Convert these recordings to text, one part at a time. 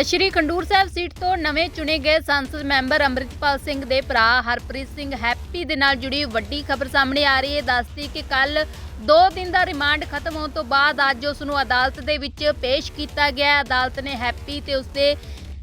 ਤਾਂ ਸ਼੍ਰੀ ਖੰਡੂਰ ਸਾਹਿਬ ਸੀਟ ਤੋਂ ਨਵੇਂ ਚੁਣੇ ਗਏ ਸੰਸਦ ਮੈਂਬਰ ਅੰਮ੍ਰਿਤਪਾਲ ਸਿੰਘ ਦੇ ਭਰਾ ਹਰਪ੍ਰੀਤ ਸਿੰਘ ਹੈਪੀ ਦੇ ਨਾਲ ਜੁੜੀ ਵੱਡੀ ਖਬਰ ਸਾਹਮਣੇ ਆ ਰਹੀ ਹੈ। ਦੱਸਦੀ ਕਿ ਕੱਲ 2 ਦਿਨ ਦਾ ਰਿਮਾਂਡ ਖਤਮ ਹੋਣ ਤੋਂ ਬਾਅਦ ਅੱਜ ਉਸ ਨੂੰ ਅਦਾਲਤ ਦੇ ਵਿੱਚ ਪੇਸ਼ ਕੀਤਾ ਗਿਆ। ਅਦਾਲਤ ਨੇ ਹੈਪੀ ਤੇ ਉਸਦੇ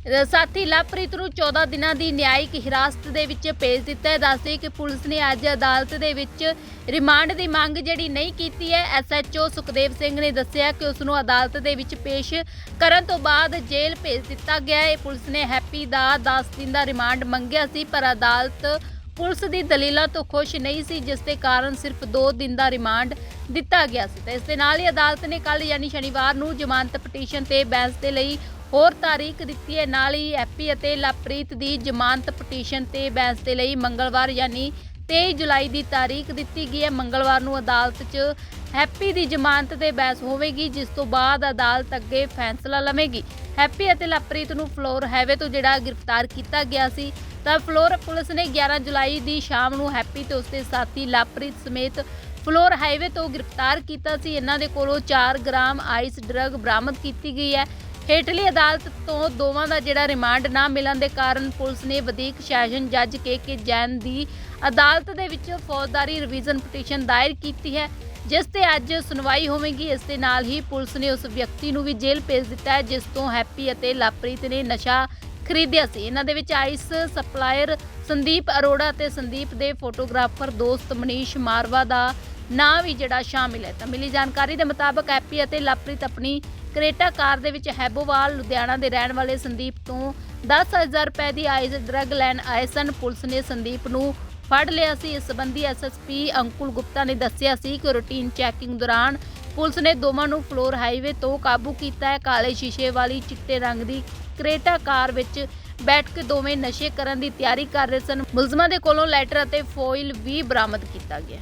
ਸਾਥੀ, ਲਵਪ੍ਰੀਤ ਨੂੰ 14 ਦਿਨਾਂ ਦੀ ਨਿਆਇਕ ਹਿਰਾਸਤ ਦੇ ਵਿੱਚ ਭੇਜ ਦਿੱਤਾ ਹੈ। ਦੱਸਦੇ ਕਿ ਪੁਲਿਸ ਨੇ ਅੱਜ ਅਦਾਲਤ ਦੇ ਵਿੱਚ ਰਿਮਾਂਡ ਦੀ ਮੰਗ ਜਿਹੜੀ ਨਹੀਂ ਕੀਤੀ ਹੈ। ਐਸਐਚਓ ਸੁਖਦੇਵ ਸਿੰਘ ਨੇ ਦੱਸਿਆ ਕਿ ਉਸ ਨੂੰ ਅਦਾਲਤ ਦੇ ਵਿੱਚ ਪੇਸ਼ ਕਰਨ ਤੋਂ ਬਾਅਦ ਜੇਲ੍ਹ ਭੇਜ ਦਿੱਤਾ ਗਿਆ ਹੈ। ਪੁਲਿਸ ਨੇ ਹੈਪੀ ਦਾ 10 ਦਿਨ ਦਾ ਰਿਮਾਂਡ ਮੰਗਿਆ ਸੀ, ਪਰ ਅਦਾਲਤ ਪੁਲਿਸ ਦੀ ਦਲੀਲਾਂ ਤੋਂ ਖੁਸ਼ ਨਹੀਂ ਸੀ, ਜਿਸ ਦੇ ਕਾਰਨ ਸਿਰਫ 2 ਦਿਨ ਦਾ ਰਿਮਾਂਡ ਦਿੱਤਾ ਗਿਆ ਸੀ। ਤੇ ਇਸ ਦੇ ਨਾਲ ਹੀ ਅਦਾਲਤ ਨੇ ਕੱਲ ਯਾਨੀ ਸ਼ਨੀਵਾਰ ਨੂੰ ਜ਼ਮਾਨਤ ਪਟੀਸ਼ਨ ਤੇ ਬਹਿਸ ਦੇ ਲਈ ਹੋਰ ਤਾਰੀਖ ਦਿੱਤੀ ਹੈ। ਨਾਲ ਹੀ ਹੈਪੀ ਅਤੇ ਲਵਪ੍ਰੀਤ ਦੀ ਜ਼ਮਾਨਤ ਪਟੀਸ਼ਨ ਤੇ ਬਹਿਸ ਦੇ ਲਈ ਮੰਗਲਵਾਰ ਯਾਨੀ 23 ਜੁਲਾਈ ਦੀ ਤਾਰੀਖ ਦਿੱਤੀ ਗਈ ਹੈ। ਮੰਗਲਵਾਰ ਨੂੰ ਅਦਾਲਤ 'ਚ ਹੈਪੀ ਦੀ ਜ਼ਮਾਨਤ ਤੇ ਬਹਿਸ ਹੋਵੇਗੀ, ਜਿਸ ਤੋਂ ਬਾਅਦ ਅਦਾਲਤ ਅੱਗੇ ਫੈਸਲਾ ਲਵੇਗੀ। ਹੈਪੀ ਅਤੇ ਲਵਪ੍ਰੀਤ ਨੂੰ ਫਲੋਰ ਹਾਈਵੇ ਤੋਂ ਜਿਹੜਾ ਗ੍ਰਿਫਤਾਰ ਕੀਤਾ ਗਿਆ ਸੀ, ਤਾਂ ਫਲੋਰ ਪੁਲਿਸ ਨੇ 11 ਜੁਲਾਈ ਦੀ ਸ਼ਾਮ ਨੂੰ ਹੈਪੀ ਤੇ ਉਸਦੇ ਸਾਥੀ ਲਵਪ੍ਰੀਤ ਸਮੇਤ ਫਲੋਰ ਹਾਈਵੇ ਤੋਂ ਗ੍ਰਿਫਤਾਰ ਕੀਤਾ ਸੀ। ਇਹਨਾਂ ਦੇ ਕੋਲੋਂ 4 ਗ੍ਰਾਮ ਆਈਸ ਡਰੱਗ ਬਰਾਮਦ ਕੀਤੀ ਗਈ ਹੈ। ਹੇਠਲੀ ਅਦਾਲਤ ਤੋਂ ਦੋਵਾਂ ਦਾ ਜਿਹੜਾ ਰਿਮਾਂਡ ਨਾ ਮਿਲਣ ਦੇ ਕਾਰਨ ਪੁਲਿਸ ਨੇ ਵਧੀਕ ਸੈਸ਼ਨ ਜੱਜ ਕੇ ਕੇ ਜੈਨ ਦੀ ਅਦਾਲਤ ਦੇ ਵਿੱਚ ਫੌਜਦਾਰੀ ਰਿਵੀਜ਼ਨ ਪਟੀਸ਼ਨ ਦਾਇਰ ਕੀਤੀ ਹੈ, ਜਿਸ ਤੇ ਅੱਜ ਸੁਣਵਾਈ ਹੋਵੇਗੀ। ਇਸ ਦੇ ਨਾਲ ਹੀ ਪੁਲਿਸ ਨੇ ਉਸ ਵਿਅਕਤੀ ਨੂੰ ਵੀ ਜੇਲ੍ਹ ਭੇਜ ਦਿੱਤਾ ਹੈ, ਜਿਸ ਤੋਂ ਹੈਪੀ ਅਤੇ ਲਵਪ੍ਰੀਤ ਨੇ ਨਸ਼ਾ ਖਰੀਦਿਆ ਸੀ। ਇਹਨਾਂ ਦੇ ਵਿੱਚ ਆਈਸ ਸਪਲਾਇਰ ਸੰਦੀਪ ਅਰੋੜਾ ਤੇ ਸੰਦੀਪ ਦੇ ਫੋਟੋਗ੍ਰਾਫਰ ਦੋਸਤ ਮਨੀਸ਼ ਮਾਰਵਾ ਦਾ ਨਾਂ ਵੀ ਜਿਹੜਾ ਸ਼ਾਮਿਲ ਹੈ। ਤਾਂ ਮਿਲੀ ਜਾਣਕਾਰੀ ਦੇ ਮੁਤਾਬਕ ਹੈਪੀ ਅਤੇ ਲਾਪ੍ਰੀਤ ਆਪਣੀ ਕਰੇਟਾ ਕਾਰ ਦੇ ਵਿੱਚ ਹੈਬੋਵਾਲ, ਲੁਧਿਆਣਾ ਦੇ ਰਹਿਣ ਵਾਲੇ ਸੰਦੀਪ ਤੋਂ 10000 ਰੁਪਏ ਦੀ ਆਈਸ ਡਰੱਗ ਲੈਣ ਆਏ ਸਨ। ਪੁਲਿਸ ਨੇ ਸੰਦੀਪ ਨੂੰ ਫੜ ਲਿਆ ਸੀ। ਇਸ ਸੰਬੰਧੀ ਐਸਐਸਪੀ ਅੰਕੁਲ ਗੁਪਤਾ ਨੇ ਦੱਸਿਆ ਸੀ ਕਿ ਰੂਟੀਨ ਚੈਕਿੰਗ ਦੌਰਾਨ ਪੁਲਿਸ ਨੇ ਦੋਵਾਂ ਨੂੰ ਫਲੋਰ ਹਾਈਵੇ ਤੋਂ ਕਾਬੂ ਕੀਤਾ ਹੈ। ਕਾਲੇ ਸ਼ੀਸ਼ੇ ਵਾਲੀ ਚਿੱਟੇ ਰੰਗ ਦੀ ਕਰੇਟਾ ਕਾਰ ਵਿੱਚ ਬੈਠ ਕੇ ਦੋਵੇਂ ਨਸ਼ੇ ਕਰਨ ਦੀ ਤਿਆਰੀ ਕਰ ਰਹੇ ਸਨ। ਮੁਲਜ਼ਮਾਂ ਦੇ ਕੋਲੋਂ ਲੈਟਰ ਅਤੇ ਫੋਇਲ ਵੀ ਬਰਾਮਦ ਕੀਤਾ ਗਿਆ।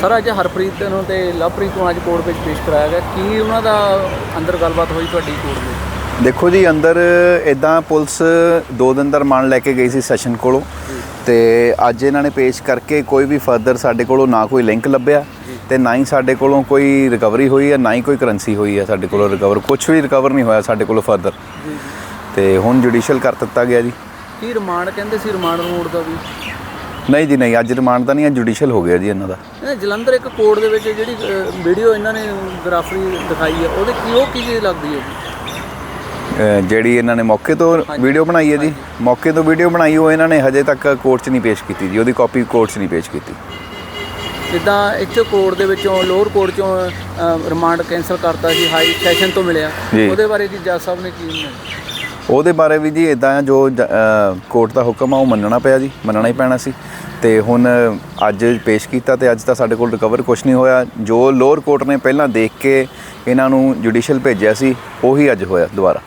ਸਰ ਅੱਜ ਹਰਪ੍ਰੀਤ ਨੂੰ ਤੇ ਲਵਪ੍ਰੀਤ ਨੂੰ ਅੱਜ ਕੋਰਟ ਵਿੱਚ ਪੇਸ਼ ਕਰਾਇਆ ਗਿਆ। ਕੀ ਉਹਨਾਂ ਦਾ ਅੰਦਰ ਗੱਲਬਾਤ ਹੋਈ ਤੁਹਾਡੀ ਕੋਰਟ ਵਿੱਚ? ਦੇਖੋ ਜੀ ਅੰਦਰ ਇਦਾਂ ਪੁਲਿਸ ਦੋ ਦਿਨ ਦਾ ਰਿਮਾਂਡ ਲੈ ਕੇ ਗਈ ਸੀ ਸੈਸ਼ਨ ਕੋਲੋਂ ਤੇ ਅੱਜ ਇਹਨਾਂ ਨੇ ਪੇਸ਼ ਕਰਕੇ ਕੋਈ ਵੀ ਫਰਦਰ ਸਾਡੇ ਕੋਲੋਂ ਨਾ ਕੋਈ ਲਿੰਕ ਲੱਭਿਆ ਤੇ ਨਾ ਹੀ ਸਾਡੇ ਕੋਲੋਂ ਕੋਈ ਰਿਕਵਰੀ ਹੋਈ ਹੈ ਨਾ ਹੀ ਕੋਈ ਕਰੰਸੀ ਹੋਈ ਹੈ ਸਾਡੇ ਕੋਲੋਂ ਰਿਕਵਰ। ਕੁਝ ਵੀ ਰਿਕਵਰ ਨਹੀਂ ਹੋਇਆ ਸਾਡੇ ਕੋਲੋਂ ਫਰਦਰ। ਤੇ ਹੁਣ ਜੁਡੀਸ਼ੀਅਲ ਕਰ ਦਿੱਤਾ ਗਿਆ ਜੀ। ਕੀ ਰਿਮਾਂਡ ਕਹਿੰਦੇ ਸੀ ਰਿਮਾਂਡ ਰੋਡ ਦਾ ਵੀ? ਨਹੀਂ ਜੀ ਨਹੀਂ ਅੱਜ ਰਿਮਾਂਡ ਤਾਂ ਨਹੀਂ ਅੱਜ ਜੁਡੀਸ਼ੀਅਲ ਹੋ ਗਿਆ ਜੀ ਇਹਨਾਂ ਦਾ। ਇਹ ਜਲੰਧਰ ਇੱਕ ਕੋਰਟ ਦੇ ਵਿੱਚ ਜਿਹੜੀ ਵੀਡੀਓ ਇਹਨਾਂ ਨੇ ਗ੍ਰਾਫਰੀ ਦਿਖਾਈ ਹੈ ਉਹਦੇ ਕੀ ਉਹ ਕੀ ਚੀਜ਼ ਲੱਗਦੀ ਹੈ ਜੀ? ਜਿਹੜੀ ਇਹਨਾਂ ਨੇ ਮੌਕੇ ਤੋਂ ਵੀਡੀਓ ਬਣਾਈ ਹੈ ਜੀ। ਮੌਕੇ ਤੋਂ ਵੀਡੀਓ ਬਣਾਈ ਉਹ ਇਹਨਾਂ ਨੇ ਹਜੇ ਤੱਕ ਕੋਰਟ 'ਚ ਨਹੀਂ ਪੇਸ਼ ਕੀਤੀ ਜੀ ਉਹਦੀ ਕਾਪੀ ਕੋਰਟ 'ਚ ਨਹੀਂ ਪੇਸ਼ ਕੀਤੀ। ਜਿੱਦਾਂ ਇੱਥੇ ਕੋਰਟ ਦੇ ਵਿੱਚੋਂ ਲੋਅਰ ਕੋਰਟ ਚੋਂ ਰਿਮਾਂਡ ਕੈਨਸਲ ਕਰਤਾ ਸੀ ਹਾਈ ਸੈਸ਼ਨ ਤੋਂ ਮਿਲਿਆ। ਜੀ। ਉਹਦੇ ਬਾਰੇ ਜੀ ਜੱਜ ਸਾਹਿਬ ਨੇ ਕੀ ਉਹਦੇ ਬਾਰੇ ਵੀ ਜੀ ਇਦਾਂ ਜੋ ਕੋਰਟ ਦਾ ਹੁਕਮ ਆ ਉਹ ਮੰਨਣਾ ਪਿਆ ਜੀ ਮੰਨਣਾ ਹੀ ਪੈਣਾ ਸੀ। ਤੇ ਹੁਣ ਅੱਜ ਪੇਸ਼ ਕੀਤਾ ਤੇ ਅੱਜ ਤਾਂ ਸਾਡੇ ਕੋਲ ਰਿਕਵਰ ਕੁਝ ਨਹੀਂ ਹੋਇਆ। ਜੋ ਲੋਅਰ ਕੋਰਟ ਨੇ ਪਹਿਲਾਂ ਦੇਖ ਕੇ ਇਹਨਾਂ ਨੂੰ ਜੁਡੀਸ਼ੀਅਲ ਭੇਜਿਆ ਸੀ ਉਹੀ ਅੱਜ ਹੋਇਆ ਦੁਬਾਰਾ।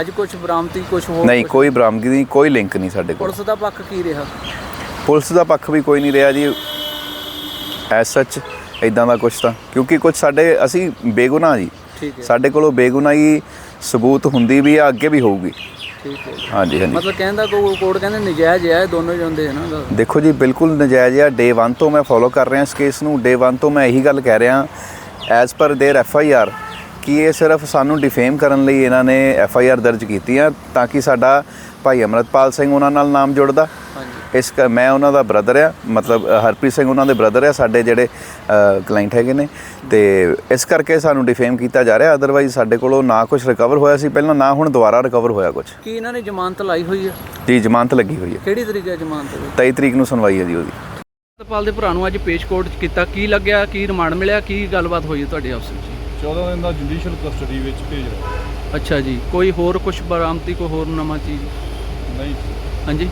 ਅੱਜ ਕੁਝ ਬਰਾਮਦੀ ਕੁਝ ਹੋਰ ਨਹੀਂ ਕੁਛ? ਕੋਈ ਬਰਾਮਦਗੀ ਨਹੀਂ ਕੋਈ ਲਿੰਕ ਨਹੀਂ ਸਾਡੇ ਕੋਲ। ਪੁਲਿਸ ਦਾ ਪੱਖ ਕੀ ਰਿਹਾ? ਪੁਲਿਸ ਦਾ ਪੱਖ ਵੀ ਕੋਈ ਨਹੀਂ ਰਿਹਾ ਜੀ। ਐਸ ਸੱਚ ਇਦਾਂ ਦਾ ਕੁਝ ਤਾਂ। ਕਿਉਂਕਿ ਕੁਝ ਸਾਡੇ ਅਸੀਂ ਬੇਗੁਨਾਹ ਜੀ। ਸਾਡੇ ਕੋਲੋਂ ਬੇਗੁਨਾਹੀ ਸਬੂਤ ਹੁੰਦੀ ਵੀ ਆ ਅੱਗੇ ਵੀ ਹੋਊਗੀ ਠੀਕ ਹੈ ਜੀ। ਹਾਂਜੀ ਹਾਂਜੀ ਮਤਲਬ ਕਹਿੰਦਾ ਕੋ ਕੋਰਟ ਕਹਿੰਦੇ ਨਜਾਇਜ਼ ਹੈ ਇਹ ਦੋਨੋਂ ਜਾਂਦੇ ਹੈ ਨਾ ਗੱਲ। ਦੇਖੋ ਜੀ ਬਿਲਕੁਲ ਨਜਾਇਜ਼ ਆ ਡੇ 1 ਤੋਂ ਮੈਂ ਫੋਲੋ ਕਰ ਰਿਹਾ ਇਸ ਕੇਸ ਨੂੰ ਡੇ 1 ਤੋਂ ਮੈਂ ਇਹੀ ਗੱਲ ਕਹਿ ਰਿਹਾ as per their F I R ਕਿ ਇਹ ਸਿਰਫ ਸਾਨੂੰ ਡਿਫੇਮ ਕਰਨ ਲਈ ਇਹਨਾਂ ਨੇ ਐਫ ਆਈ ਆਰ ਦਰਜ ਕੀਤੀ ਆ ਤਾਂ ਕਿ ਸਾਡਾ ਭਾਈ ਅਮਰਤਪਾਲ ਸਿੰਘ ਉਹਨਾਂ ਨਾਲ ਨਾਮ ਜੁੜਦਾ। ਹਾਂਜੀ। ਇਸ ਮੈਂ ਉਹਨਾਂ ਦਾ ਬ੍ਰਦਰ ਆ ਮਤਲਬ ਹਰਪ੍ਰੀਤ ਸਿੰਘ ਉਹਨਾਂ ਦੇ ਬ੍ਰਦਰ ਆ ਸਾਡੇ ਜਿਹੜੇ ਕਲਾਇੰਟ ਹੈਗੇ ਨੇ। ਤੇ ਇਸ ਕਰਕੇ ਸਾਨੂੰ ਡਿਫੇਮ ਕੀਤਾ ਜਾ ਰਿਹਾ ਅਦਰਵਾਈਜ਼ ਸਾਡੇ ਕੋਲੋਂ ਨਾ ਕੁਝ ਰਿਕਵਰ ਹੋਇਆ ਸੀ ਪਹਿਲਾਂ ਨਾ ਹੁਣ ਦੁਬਾਰਾ ਰਿਕਵਰ ਹੋਇਆ ਕੁਝ ਕੀ ਇਹਨਾਂ ਨੇ ਜ਼ਮਾਨਤ ਲਾਈ ਹੋਈ ਹੈ? ਜੀ ਜ਼ਮਾਨਤ ਲੱਗੀ ਹੋਈ ਹੈ। ਕਿਹੜੀ ਤਰੀਕੇ ਜ਼ਮਾਨਤ? ਦੀ 23 ਤਰੀਕ ਨੂੰ ਸੁਣਵਾਈ ਹੈ ਜੀ ਉਹਦੀ। ਸਤਪਾਲ ਦੇ ਭਰਾ ਨੂੰ ਅੱਜ ਪੇਸ਼ ਕੋਰਟ 'ਚ ਕੀਤਾ ਕੀ ਲੱਗਿਆ ਕੀ ਰਿਮਾਂਡ ਮਿਲਿਆ ਕੀ ਗੱਲਬਾਤ ਹੋਈ ਹੈ ਤੁਹਾਡੇ ਆਪਸ ਵਿੱਚ? 14 ਦਿਨ ਦਾ ਜੁਡੀਸ਼ੀਅਲ ਕਸਟਡੀ ਵਿੱਚ ਭੇਜ ਰਿਹਾ। ਅੱਛਾ ਜੀ ਕੋਈ ਹੋਰ ਕੁਝ ਬਰਾਮਦੀ ਕੋਈ ਹੋਰ ਨਵਾਂ ਚੀਜ਼? ਨਹੀਂ ਹਾਂਜੀ।